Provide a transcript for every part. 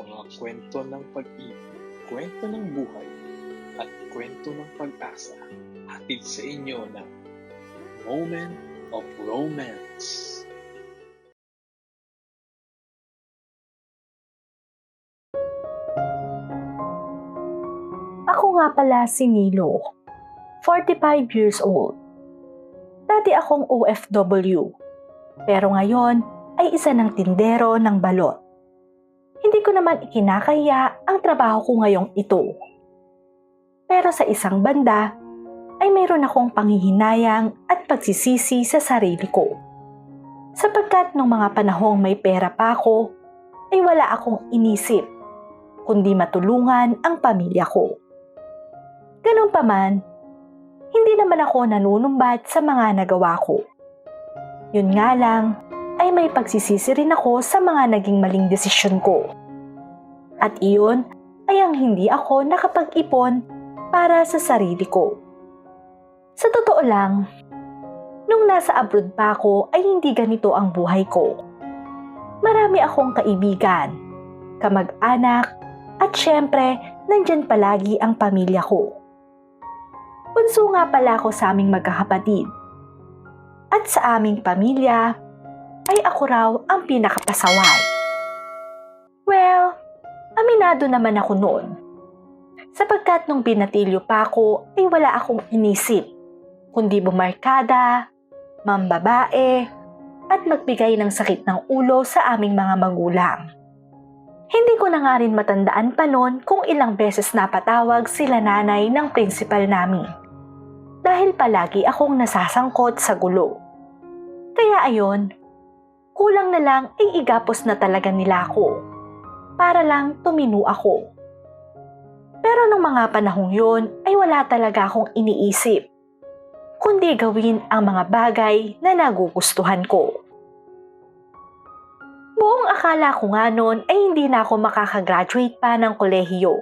mga kwento ng pag-ibig, kwento ng buhay, at kwento ng pag-asa hatid sa inyo ng Moment of Romance. Ako nga pala si Nilo, 45 years old. Dati akong OFW, pero ngayon ay isa ng tindero ng balot. Ko naman ikinakaya ang trabaho ko ngayong ito. Pero sa isang banda, ay mayroon akong panghihinayang at pagsisisi sa sarili ko. Sapagkat nung mga panahong may pera pa ako, ay wala akong inisip, kundi matulungan ang pamilya ko. Ganun pa man, hindi naman ako nanunumbat sa mga nagawa ko. Yun nga lang, ay may pagsisisi rin ako sa mga naging maling desisyon ko. At iyon ay ang hindi ako nakapag-ipon para sa sarili ko. Sa totoo lang, nung nasa abroad pa ako ay hindi ganito ang buhay ko. Marami akong kaibigan, kamag-anak, at syempre, nandyan palagi ang pamilya ko. Bunso nga pala ako sa aming magkakapatid. At sa aming pamilya, ay ako raw ang pinakapasaway. Aminado naman ako noon. Sapagkat nung binatilyo pa ako ay wala akong inisip, kundi bumarkada, mambabae, at magbigay ng sakit ng ulo sa aming mga magulang. Hindi ko na nga rin matandaan pa noon kung ilang beses napatawag sila nanay ng principal namin. Dahil palagi akong nasasangkot sa gulo. Kaya ayon, kulang na lang ay igapos na talaga nila ako. Para lang tumino ako. Pero nung mga panahong yon ay wala talaga akong iniisip. Kundi gawin ang mga bagay na nagugustuhan ko. Buong akala ko nga noon ay hindi na ako makakagraduate pa ng kolehiyo.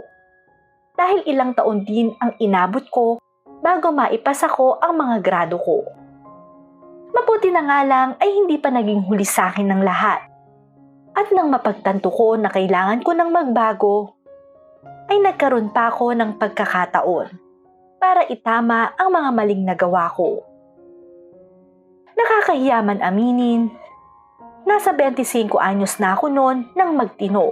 Dahil ilang taon din ang inabot ko bago maipasa ko ang mga grado ko. Mabuti na nga lang ay hindi pa naging huli sa akin ng lahat. At nang mapagtanto ko na kailangan ko ng magbago, ay nagkaroon pa ako ng pagkakataon para itama ang mga maling nagawa ko. Nakakahiyaman aminin, nasa 25 anyos na ako noon nang magtino.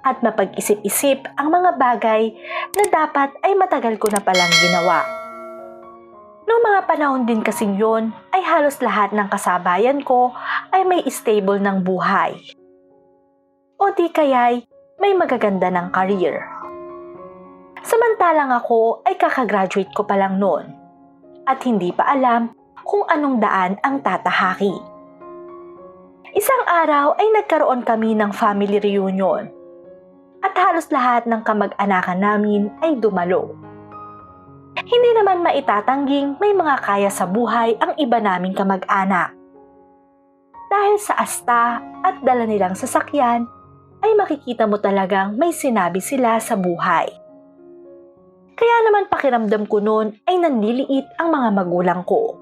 At mapag-isip-isip ang mga bagay na dapat ay matagal ko na palang ginawa. Panahon din kasing yon ay halos lahat ng kasabayan ko ay may stable ng buhay. O di kaya'y may magaganda ng career. Samantalang ako ay kakagraduate ko pa lang noon at hindi pa alam kung anong daan ang tatahaki. Isang araw ay nagkaroon kami ng family reunion at halos lahat ng kamag-anakan namin ay dumalo. Hindi naman maitatangging may mga kaya sa buhay ang iba naming kamag-anak. Dahil sa asta at dala nilang sasakyan, ay makikita mo talagang may sinabi sila sa buhay. Kaya naman pakiramdam ko noon ay nanliliit ang mga magulang ko.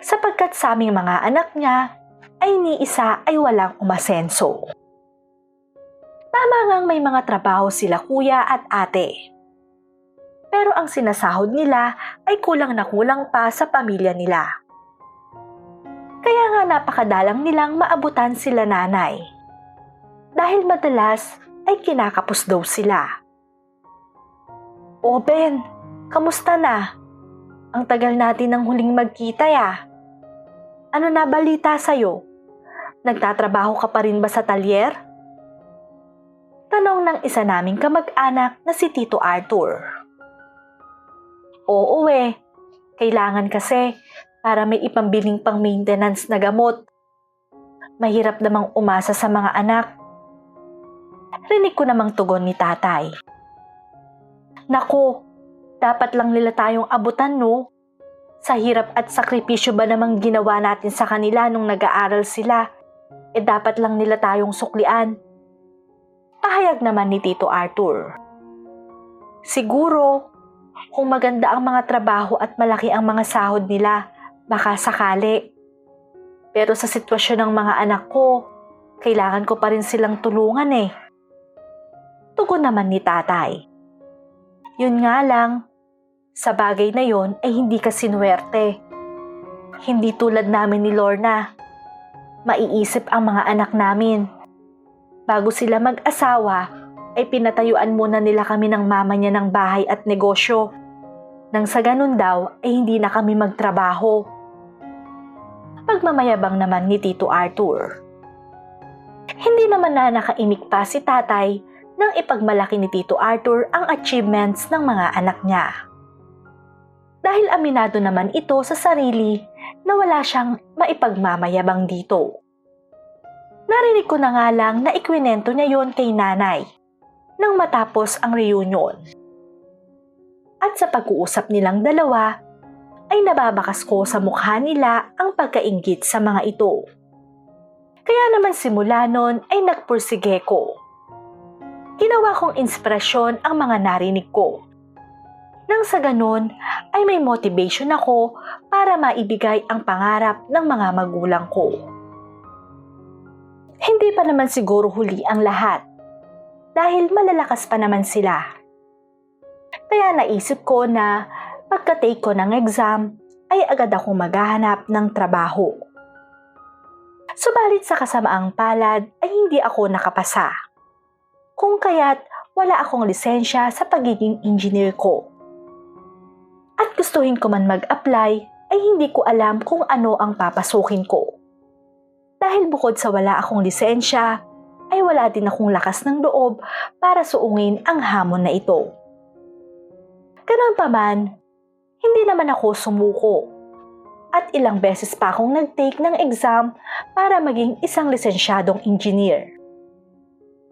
Sapagkat sa aming mga anak niya ay ni isa ay walang umasenso. Tama ngang may mga trabaho sila kuya at ate. Pero ang sinasahod nila ay kulang na kulang pa sa pamilya nila. Kaya nga napakadalang nilang maabutan sila nanay. Dahil madalas ay kinakapos daw sila. O Ben, kamusta na? Ang tagal natin ng huling magkita ya. Ano na balita sa'yo? Nagtatrabaho ka pa rin ba sa talyer? Tanong ng isa naming kamag-anak na si Tito Arthur. Oo eh, kailangan kasi para may ipambiling pang maintenance na gamot. Mahirap namang umasa sa mga anak. Rinig ko namang tugon ni tatay. Nako, dapat lang nila tayong abutan no? Sa hirap at sakripisyo ba namang ginawa natin sa kanila nung nag-aaral sila? E dapat lang nila tayong suklian. Pahayag naman ni Tito Arthur. Siguro, kung maganda ang mga trabaho at malaki ang mga sahod nila, baka sakali. Pero sa sitwasyon ng mga anak ko, kailangan ko pa rin silang tulungan eh. Tugon naman ni tatay. Yun nga lang, sa bagay na yon ay hindi ka sinuwerte. Hindi tulad namin ni Lorna. Maiisip ang mga anak namin. Bago sila mag-asawa, ay pinatayuan muna nila kami ng mama niya ng bahay at negosyo. Nang sa ganun daw ay hindi na kami magtrabaho. Pagmamayabang naman ni Tito Arthur. Hindi naman na nakaimik pa si tatay nang ipagmalaki ni Tito Arthur ang achievements ng mga anak niya. Dahil aminado naman ito sa sarili na wala siyang maipagmamayabang dito. Narinig ko na nga lang na ikwinento niya yon kay nanay nang matapos ang reunion. At sa pag-uusap nilang dalawa, ay nababakas ko sa mukha nila ang pagkaingit sa mga ito. Kaya naman simula nun ay nagpursige ko. Ginawa kong inspirasyon ang mga narinig ko. Nang sa ganun ay may motivation ako para maibigay ang pangarap ng mga magulang ko. Hindi pa naman siguro huli ang lahat dahil malalakas pa naman sila. Kaya naisip ko na pagka-take ko ng exam ay agad akong maghahanap ng trabaho. Subalit sa kasamaang palad ay hindi ako nakapasa. Kung kaya't wala akong lisensya sa pagiging engineer ko. At gustuhin ko man mag-apply ay hindi ko alam kung ano ang papasukin ko. Dahil bukod sa wala akong lisensya, ay wala din akong lakas ng loob para suungin ang hamon na ito. Ganun pa man, hindi naman ako sumuko. At ilang beses pa akong nag-take ng exam para maging isang lisensyadong engineer.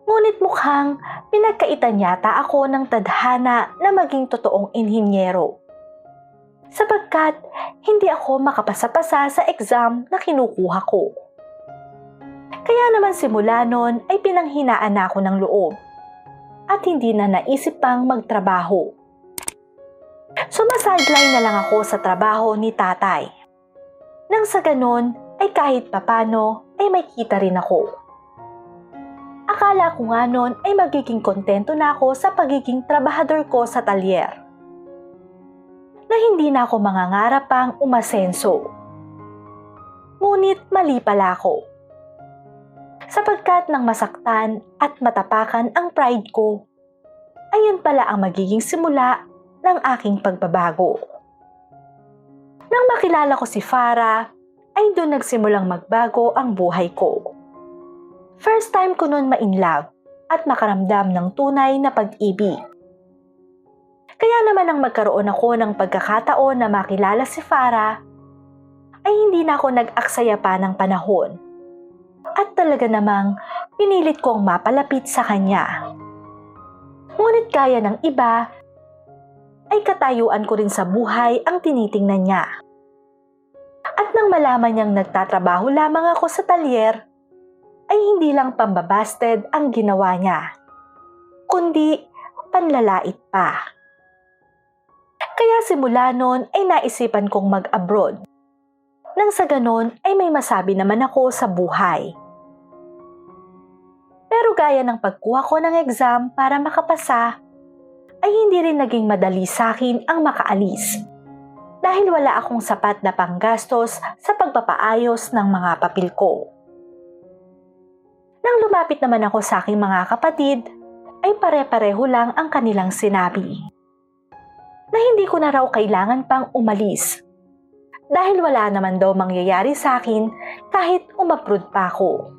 Ngunit mukhang pinagkaitan yata ako ng tadhana na maging totoong inhinyero. Sapagkat hindi ako makapasa-pasa sa exam na kinukuha ko. Kaya naman simula nun ay pinanghinaan na ako ng loob at hindi na naisip pang magtrabaho. Sumasideline na lang ako sa trabaho ni tatay. Nang sa ganun ay kahit papano ay may kita rin ako. Akala ko nga nun ay magiging kontento na ako sa pagiging trabahador ko sa talyer. Na hindi na ako mangangarap pang umasenso. Ngunit mali pala ako. Sapagkat nang masaktan at matapakan ang pride ko, ayun pala ang magiging simula ng aking pagbabago. Nang makilala ko si Farah, ay doon nagsimulang magbago ang buhay ko. First time ko noon ma-inlove at makaramdam ng tunay na pag-ibig. Kaya naman nang magkaroon ako ng pagkakataon na makilala si Farah, ay hindi na ako nag-aksaya pa ng panahon. At talaga namang pinilit kong mapalapit sa kanya. Ngunit kaya ng iba, ay katayuan ko rin sa buhay ang tinitingnan niya. At nang malaman niyang nagtatrabaho lamang ako sa talyer, ay hindi lang pambabasted ang ginawa niya, kundi panlalait pa. Kaya simula noon ay naisipan kong mag-abroad. Nang sa ganon ay may masabi naman ako sa buhay. Pero gaya ng pagkuha ko ng exam para makapasa, ay hindi rin naging madali sa akin ang makaalis. Dahil wala akong sapat na panggastos sa pagpapaayos ng mga papil ko. Nang lumapit naman ako sa aking mga kapatid, ay pare-pareho lang ang kanilang sinabi. Na hindi ko na raw kailangan pang umalis. Dahil wala naman daw mangyayari sa akin kahit umaprod pa ako.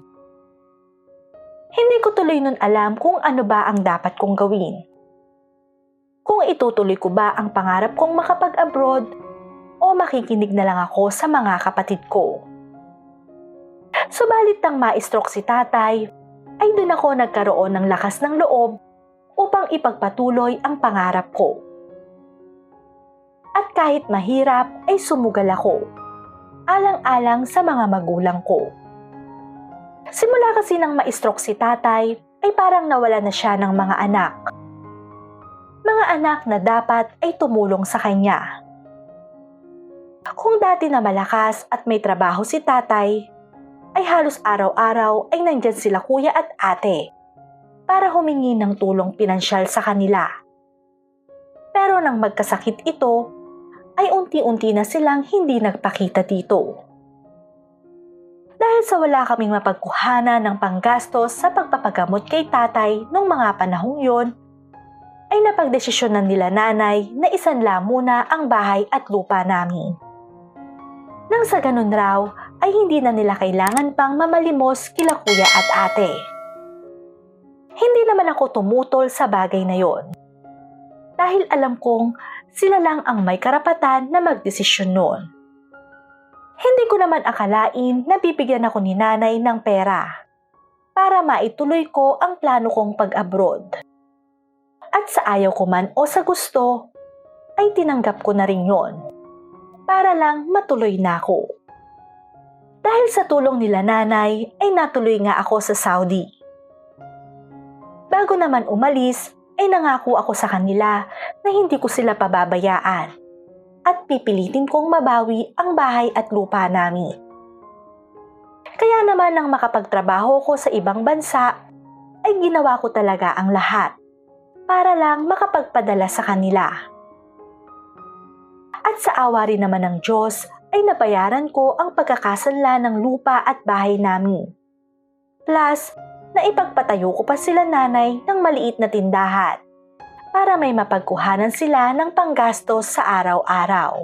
Hindi ko tuloy nun alam kung ano ba ang dapat kong gawin. Kung itutuloy ko ba ang pangarap kong makapag-abroad o makikinig na lang ako sa mga kapatid ko. Subalit nang ma-stroke si tatay, ay doon ako nagkaroon ng lakas ng loob upang ipagpatuloy ang pangarap ko. At kahit mahirap ay sumugal ako, alang-alang sa mga magulang ko. Simula kasi nang ma-stroke si tatay, ay parang nawala na siya ng mga anak. Mga anak na dapat ay tumulong sa kanya. Kung dati na malakas at may trabaho si tatay, ay halos araw-araw ay nandyan sila kuya at ate. para humingi ng tulong pinansyal sa kanila. Pero nang magkasakit ito, ay unti-unti na silang hindi nagpakita dito. Dahil sa wala kaming mapagkuhana ng panggastos sa pagpapagamot kay tatay nung mga panahong yon, ay napagdesisyonan nila nanay na isanla muna ang bahay at lupa namin. Nang sa ganun raw, ay hindi na nila kailangan pang mamalimos kila kuya at ate. Hindi naman ako tumutol sa bagay na yon. Dahil alam kong sila lang ang may karapatan na magdesisyon noon. Hindi ko naman akalain na bibigyan ako ni nanay ng pera para maituloy ko ang plano kong pag-abroad. At sa ayaw ko man o sa gusto, ay tinanggap ko na rin yon para lang matuloy na ako. Dahil sa tulong nila nanay ay natuloy nga ako sa Saudi. Bago naman umalis ay nangako ako sa kanila na hindi ko sila pababayaan at pipilitin kong mabawi ang bahay at lupa namin. Kaya naman nang makapagtrabaho ko sa ibang bansa ay ginawa ko talaga ang lahat para lang makapagpadala sa kanila. At sa awa rin naman ng Diyos ay nabayaran ko ang pagkakasanla ng lupa at bahay namin. Plus, naipagpatayo ko pa sila nanay ng maliit na tindahan para may mapagkuhanan sila ng panggastos sa araw-araw.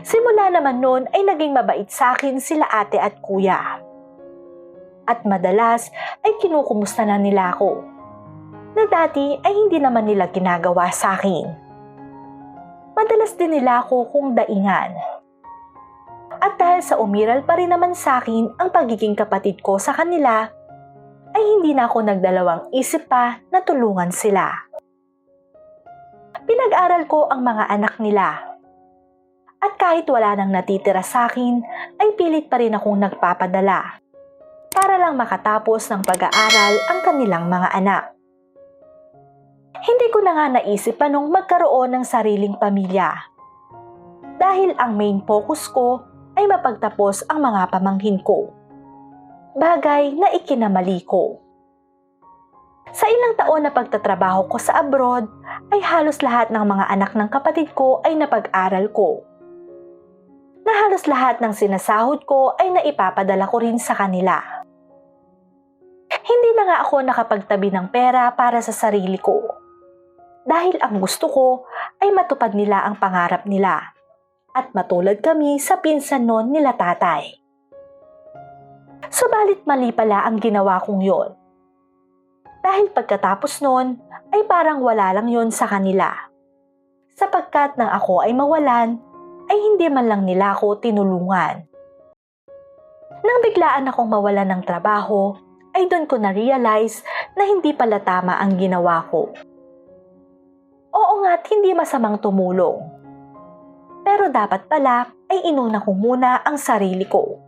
Simula naman noon ay naging mabait sa akin sila ate at kuya. At madalas ay kinukumusta na nila ako. Na dati ay hindi naman nila ginagawa sa akin. Madalas din nila ako kung daingan. At dahil sa umiral pa rin naman sa akin ang pagiging kapatid ko sa kanila, ay hindi na ako nagdalawang isip pa na tulungan sila. Pinag-aral ko ang mga anak nila. At kahit wala nang natitira sa akin, ay pilit pa rin akong nagpapadala para lang makatapos ng pag-aaral ang kanilang mga anak. Hindi ko na nga naisip pa nung magkaroon ng sariling pamilya. Dahil ang main focus ko ay mapagtapos ang mga pamangkin ko bagay na ikinamali ko. Sa ilang taon na pagtatrabaho ko sa abroad, ay halos lahat ng mga anak ng kapatid ko ay napag-aral ko. Na halos lahat ng sinasahod ko ay naipapadala ko rin sa kanila. Hindi na nga ako nakapagtabi ng pera para sa sarili ko. Dahil ang gusto ko ay matupad nila ang pangarap nila. At matulad kami sa pinsan noon nila tatay. Subalit mali pala ang ginawa kong yon. Dahil pagkatapos noon ay parang wala lang yon sa kanila. Sapagkat nang ako ay mawalan, ay hindi man lang nila ako tinulungan. Nang biglaan akong mawalan ng trabaho, ay doon ko na-realize na hindi pala tama ang ginawa ko. Oo nga't hindi masamang tumulong. Pero dapat pala ay inuna ko muna ang sarili ko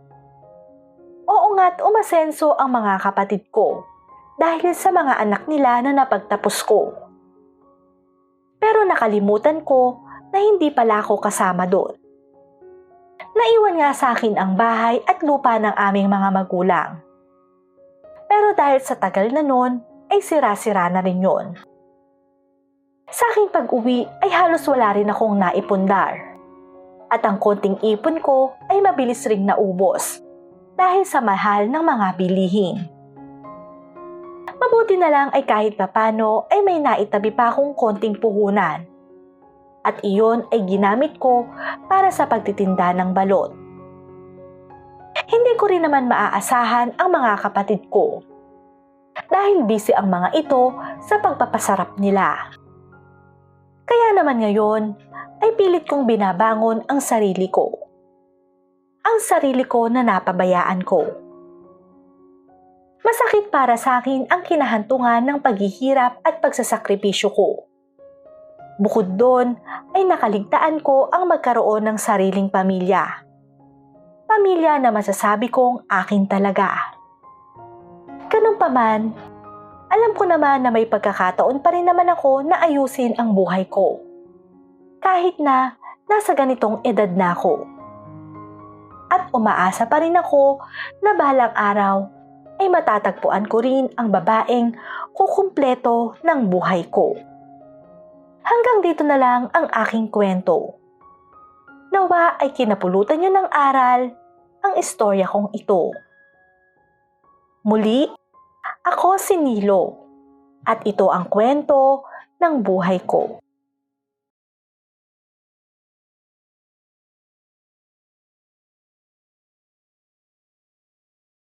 Oo nga't umasenso ang mga kapatid ko dahil sa mga anak nila na napagtapos ko. Pero nakalimutan ko na hindi pala ako kasama doon. Naiwan nga sa akin ang bahay at lupa ng aming mga magulang. Pero dahil sa tagal na noon, ay sira-sira na rin yon. Sa aking pag-uwi ay halos wala rin akong naipundar. At ang konting ipon ko ay mabilis ring naubos dahil sa mahal ng mga bilihin. Mabuti na lang ay kahit papano ay may naitabi pa akong konting puhunan. At iyon ay ginamit ko para sa pagtitinda ng balot. Hindi ko rin naman maaasahan ang mga kapatid ko. Dahil busy ang mga ito sa pagpapasarap nila. Kaya naman ngayon ay pilit kong binabangon ang sarili ko ang sarili ko na napabayaan ko. Masakit para sa akin ang kinahantungan ng paghihirap at pagsasakripisyo ko. Bukod doon ay nakaligtaan ko ang magkaroon ng sariling pamilya. Pamilya na masasabi kong akin talaga. Ganun pa man, alam ko naman na may pagkakataon pa rin naman ako na ayusin ang buhay ko. Kahit na nasa ganitong edad na ako at umaasa pa rin ako na balang araw ay matatagpuan ko rin ang babaeng kukumpleto ng buhay ko. Hanggang dito na lang ang aking kwento. Nawa ay kinapulutan nyo ng aral ang istorya kong ito. Muli, ako si Nilo at ito ang kwento ng buhay ko.